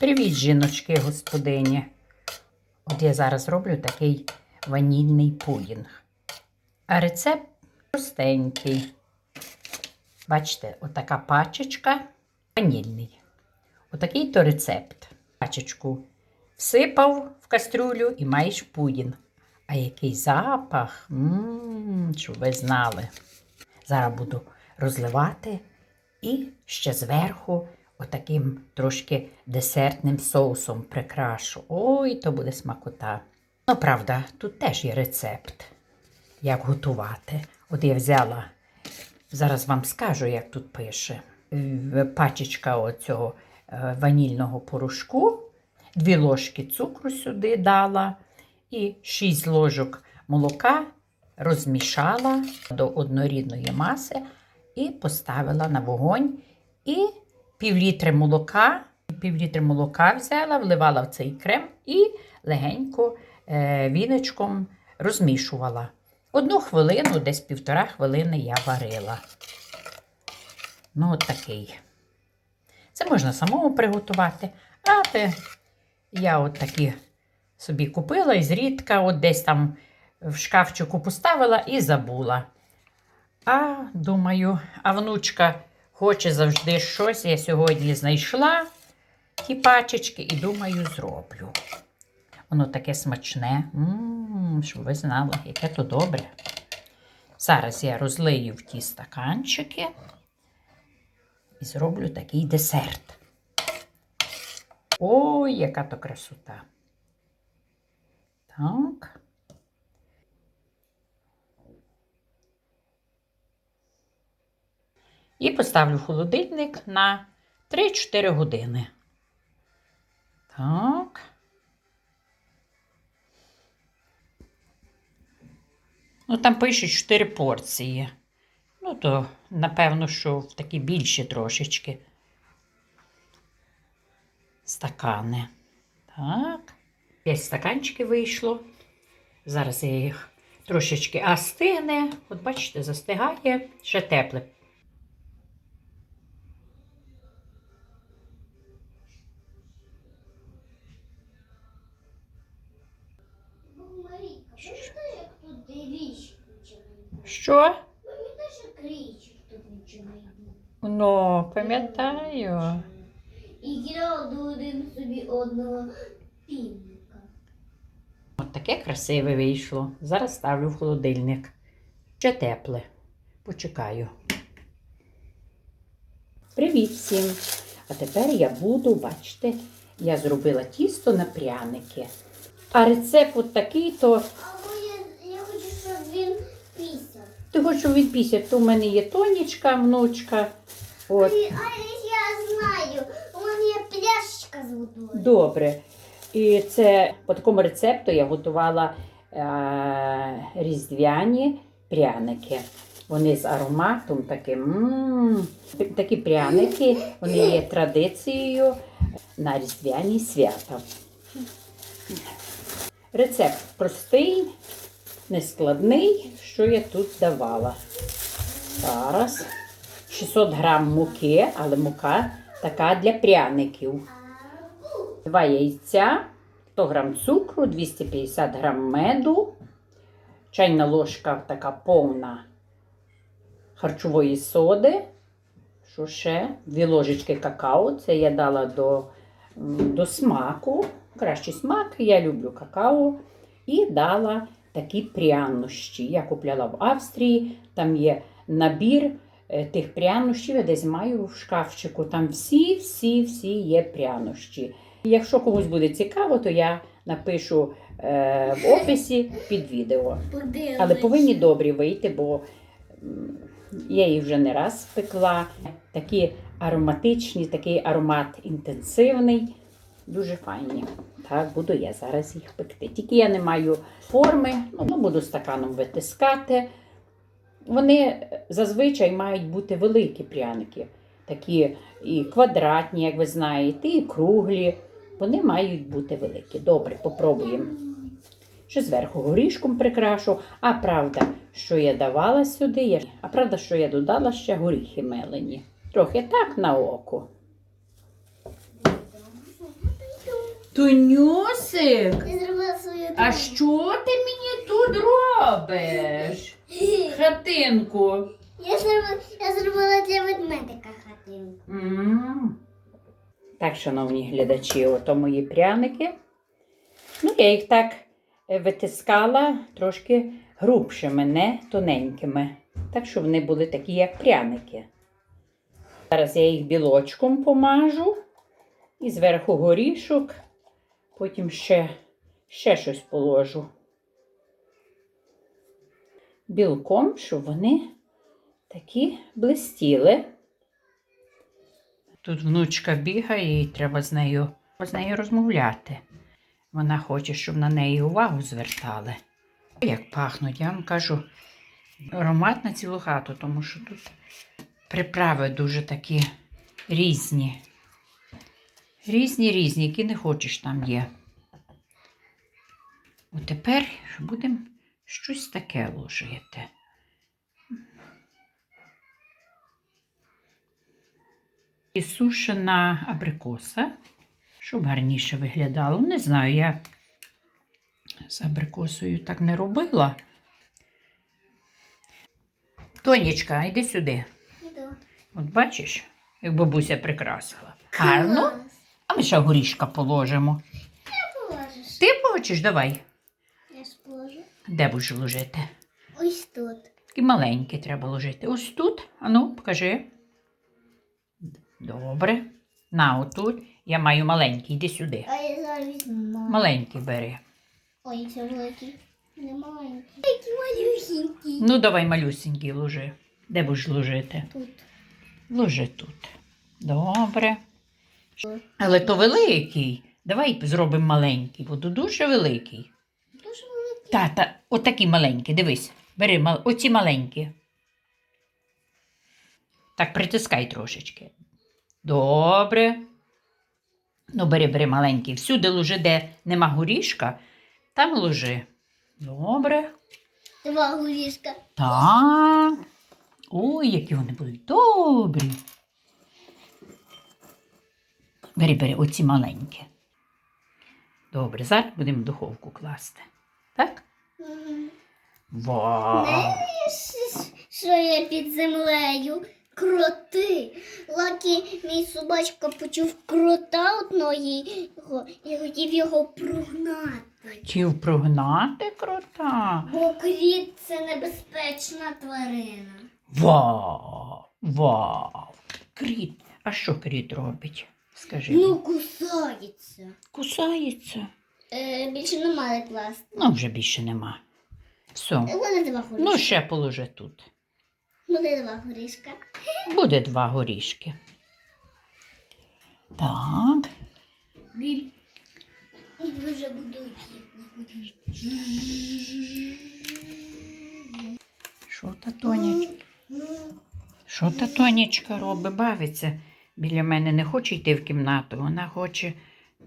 Привіт, жіночки, господині. От я зараз роблю такий ванільний пудінг. А рецепт простенький. Бачите, отака пачечка ванільний. Отакий то рецепт. Пачечку всипав в кастрюлю і маєш пудінг. А який запах, М, щоб ви знали. Зараз буду розливати і ще зверху отаким трошки десертним соусом прикрашу. Ой, то буде смакота. Ну, правда, тут теж є рецепт, як готувати. От я взяла, зараз вам скажу, як тут пише. Пачечка оцього е, ванільного порошку, дві ложки цукру сюди дала і 6 ложок молока розмішала до однорідної маси і поставила на вогонь. І півлітри молока, півлітри молока взяла, вливала в цей крем і легенько е, віничком розмішувала. Одну хвилину, десь півтора хвилини я варила. Ну, от такий. Це можна самому приготувати, а те я от такі собі купила і зрідка, от десь там в шкафчику поставила і забула. А думаю, а внучка хоче завжди щось. Я сьогодні знайшла ті пачечки і думаю, зроблю. Воно таке смачне, М, щоб ви знали, яке то добре. Зараз я розлию в ті стаканчики і зроблю такий десерт. Ой, яка то красота. Так. І поставлю холодильник на 3-4 години. Так. Ну, там пишуть 4 порції. Ну, то, напевно, що в такі більші трошечки стакани. Так. 5 стаканчиків вийшло. Зараз я їх трошечки астине. От бачите, застигає, ще тепле. Що? Пам'ятаєш, як річок тут чорний був? Ну, пам'ятаю. І кидав один собі одного півника. От таке красиве вийшло. Зараз ставлю в холодильник. Ще тепле. Почекаю. Привіт всім! А тепер я буду, бачите, я зробила тісто на пряники. А рецепт от такий, то А я, я хочу, щоб він пісяв. Ти хочеш щоб то в мене є тонечка, внучка. От. А я знаю, у мене є пляшечка з водою. Добре. І це по такому рецепту я готувала е, різдвяні пряники. Вони з ароматом таким. м Такі пряники, вони є традицією на різдвяні свята. Рецепт простий, нескладний, що я тут давала. Зараз 600 грам муки, але мука така для пряників. Два яйця, 100 грам цукру, 250 грам меду, чайна ложка така повна харчової соди. Що ще? Дві ложечки какао. Це я дала до, до смаку. Кращий смак, я люблю какао. І дала такі прянощі. Я купляла в Австрії, там є набір е, тих прянощів, я десь маю в шкафчику. Там всі-всі-всі є прянощі. Якщо комусь буде цікаво, то я напишу е, в описі під відео. Але повинні добрі вийти, бо я їх вже не раз пекла. Такі ароматичні, такий аромат інтенсивний, дуже файні. Так, буду я зараз їх пекти. Тільки я не маю форми, ну, буду стаканом витискати. Вони зазвичай мають бути великі пряники, такі і квадратні, як ви знаєте, і круглі. Вони мають бути великі. Добре, попробуємо. Ще зверху горішком прикрашу. А правда, що я давала сюди, а правда, що я додала ще горіхи мелені. Трохи так на око. Тонюсик, Я зробила свою а що ти мені тут робиш? Хатинку. Я зробила, я зробила для ведмедика хатинку. М. Так, шановні глядачі, ото мої пряники. Ну, я їх так е, витискала трошки грубшими, не тоненькими. Так, щоб вони були такі, як пряники. Зараз я їх білочком помажу і зверху горішок, потім ще, ще щось положу. Білком, щоб вони такі блистіли. Тут внучка бігає і треба з нею, з нею розмовляти. Вона хоче, щоб на неї увагу звертали. Як пахнуть, я вам кажу, аромат на цілу хату, тому що тут приправи дуже такі різні. Різні, різні, які не хочеш там є. От тепер будемо щось таке ложити. І сушена абрикоса, щоб гарніше виглядало. Не знаю, я з абрикосою так не робила. Тонечка, йди сюди. Іду. От бачиш, як бабуся прикрасила. Гарно. А ми ще горішка положимо. Положиш. Ти хочеш? Давай. Я ж положу. Де будеш ложити? Ось тут. Такі маленькі треба ложити. Ось тут. Ану, покажи. Добре. На, отут. Я маю маленький, йди сюди. А я зараз візьму. Маленький бери. Ой, це великий. Не маленький. Такі малюсінькі. Ну, давай малюсенький ложи. Де будеш ложити? Тут. Ложи тут. Добре. Але то великий. Давай зробимо маленький, бо то дуже великий. Дуже великий. Тата, отакі маленькі, дивись. Бери мал... оці маленькі. Так, притискай трошечки. Добре. Ну, бери, бери маленький. Всюди ложи, де нема горішка, там ложи. Добре. Два горішка. Так. Ой, які вони будуть добрі. Бери, бери, оці маленькі. Добре, зараз будемо в духовку класти. Так? Вау! Знаєш, що я під землею? Кроти. Лакі, мій собачка почув крота одного і хотів його прогнати. Хотів прогнати крота. Бо кріт це небезпечна тварина. Вау! Вау! Кріт. А що кріт робить? Скажи. Ну, кусається. Кусається. Е, більше немає класти. Ну, вже більше нема. Все. Буде два горішка. Ну, ще положи тут. Буде два горішка. Буде два горішки. Так. І вже буду Що та Тонячка? Що та Тонячка робить? Бавиться біля мене. Не хоче йти в кімнату. Вона хоче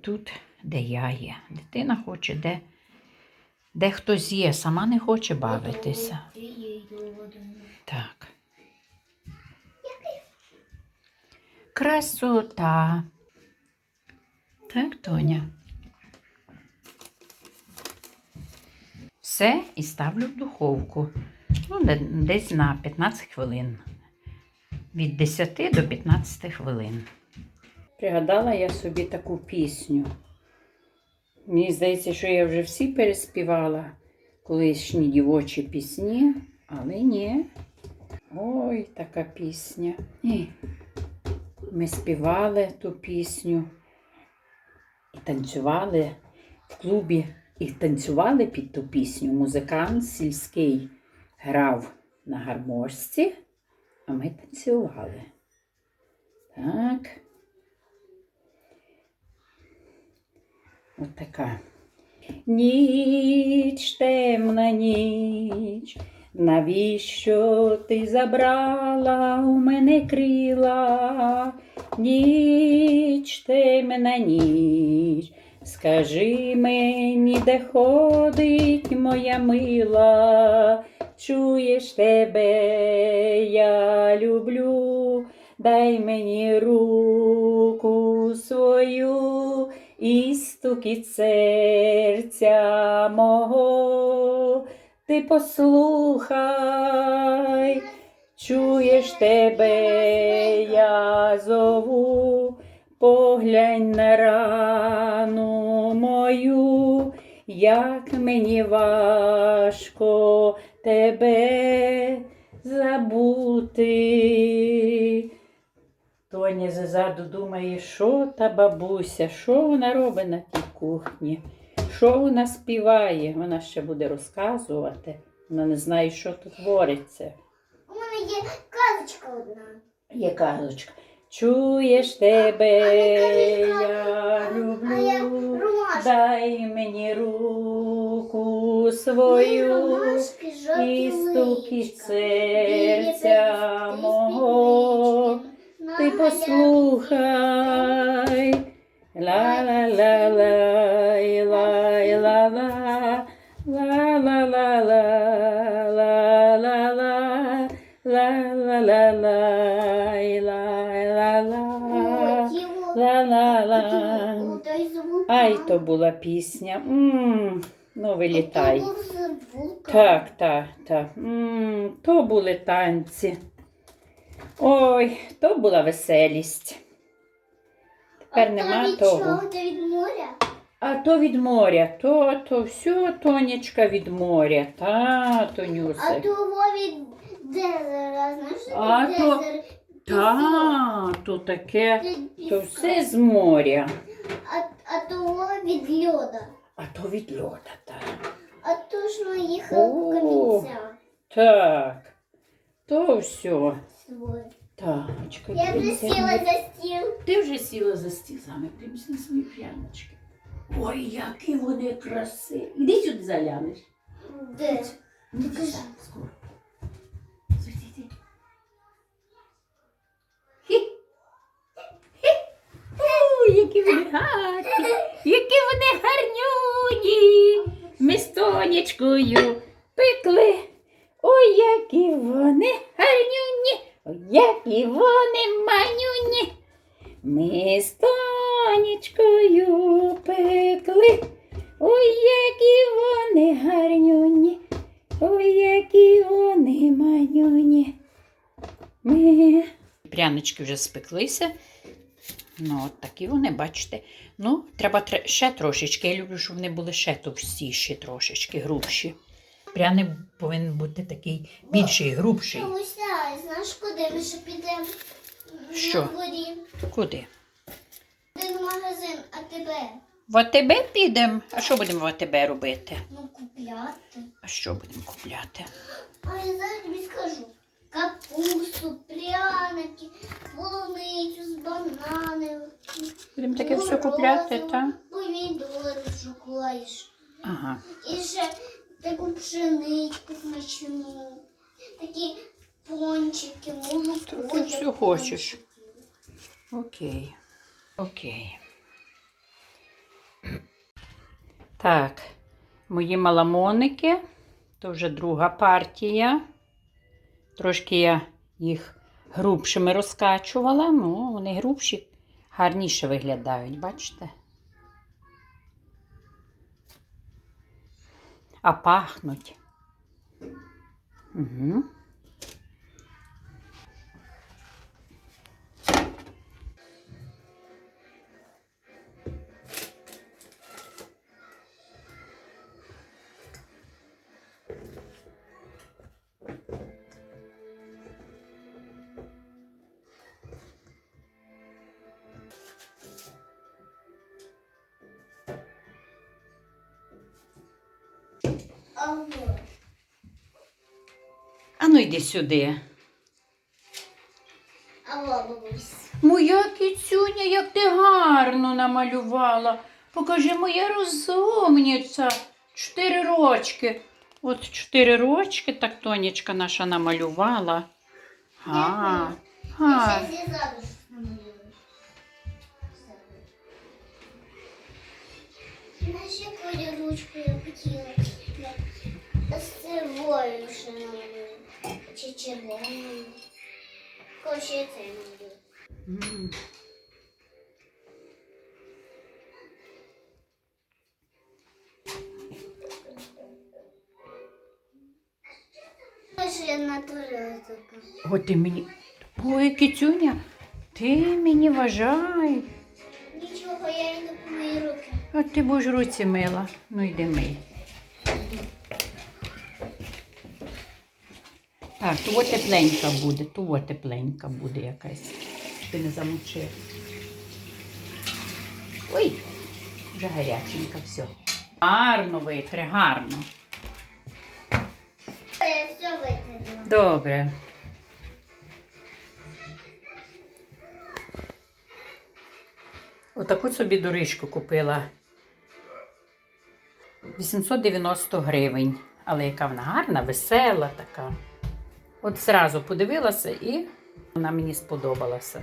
тут, де я є. Дитина хоче, де, де хтось є. Сама не хоче бавитися. Так. Красота. Так, Тоня. Все і ставлю в духовку. Ну, десь на 15 хвилин. Від 10 до 15 хвилин. Пригадала я собі таку пісню. Мені здається, що я вже всі переспівала колишні дівочі пісні, але ні. Ой, така пісня. Ні. Ми співали ту пісню і танцювали в клубі, і танцювали під ту пісню. Музикант сільський грав на гармошці, а ми танцювали. Так. От така. Ніч, темна ніч, навіщо ти забрала у мене крила? Ніч, темна ніч, скажи мені, де ходить моя мила, чуєш тебе, я люблю, дай мені руку свою, і стукіт серця мого. Ти послухай, чуєш тебе, я зову, поглянь на рану мою, як мені важко тебе забути. Тоня ззаду думає, що та бабуся, що вона робить на тій кухні, що вона співає. Вона ще буде розказувати. Вона не знає, що тут твориться. У мене є казочка одна. Є казочка. Чуєш тебе, я люблю. Дай мені руку душу свою і стуки серця мого. Ти послухай. Ла-ла-ла-лай, лай-ла-ла, ла-ла-ла-ла, ла-ла-ла-лай, лай-ла-ла, ла-ла-ла. Ай, то була пісня. М, Ну, вилітай. Так, так, так. М, То були танці. Ой, то була веселість. Тепер А нема то того. чого? То від моря? А то від моря, то, то все, тонечка від моря. Та, Тонюся. А того від дезера, знаєш, А від то- дезер? Та, то таке, то все з моря. А, а того від льода. А то від льода, так. А то ж ми їхали О. в камінця. Так, то все. свої. Так, чекай, Я вже принеси сіла за стіл. Ти вже сіла за стіл саме, принеси свої пряночки. Ой, які вони красиві. Іди сюди залянеш. Де? Ну, Покажи. скоро. Які вони гарні, які вони гарнюні. Ми з Тонечкою пекли. Ой, які вони гарнюні, ой, які вони манюні. Ми з Тонечкою пекли. Ой, які вони гарнюні. Ой, які вони манюні. Ми. Прянички вже спеклися. Ну, от такі вони, бачите. Ну, треба тре- ще трошечки. Я люблю, щоб вони були ще товстіші, трошечки, грубші. Пряник повинен бути такий більший, грубший. Мамуся, знаєш, куди ми ще підемо? Що? На дворі. Куди? Один магазин, а тебе? В АТБ підемо. А що будемо в АТБ робити? Ну, купляти. А що будемо купляти? А я зараз тобі скажу. Капусту, пряники, полуницю з бананів. Будемо таке все купляти, так? Помідори шукаєш. Ага. І ще таку пшеничку смачну. Такі пончики, молоко. Таке все хочеш. Окей. Окей. Так, мої маламоники. То вже друга партія. Трошки я їх грубшими розкачувала. Ну, вони грубші, гарніше виглядають, бачите? А пахнуть. Угу. А ну йди сюди. Моя кіцюня, як ти гарно намалювала. Покажи, моя розумниця. Чотири рочки. От чотири рочки так Тонечка наша намалювала. А, а. яку я ручку я хотіла? з цивою ще малюю. Чи червоною. Хоче. Mm. Що ти мені. Ой, кицюня, ти мені вважай. Нічого, я не мої руки. От ти будеш руці мила, ну йди мий. Так, того тепленька буде, того тепленька буде якась. Ти не замочив. Ой, вже гаряченька все. Гарно витри, гарно. Я все витерла. Добре. Отаку собі доріжку купила. 890 гривень. Але яка вона гарна, весела така. От зразу подивилася і вона мені сподобалася.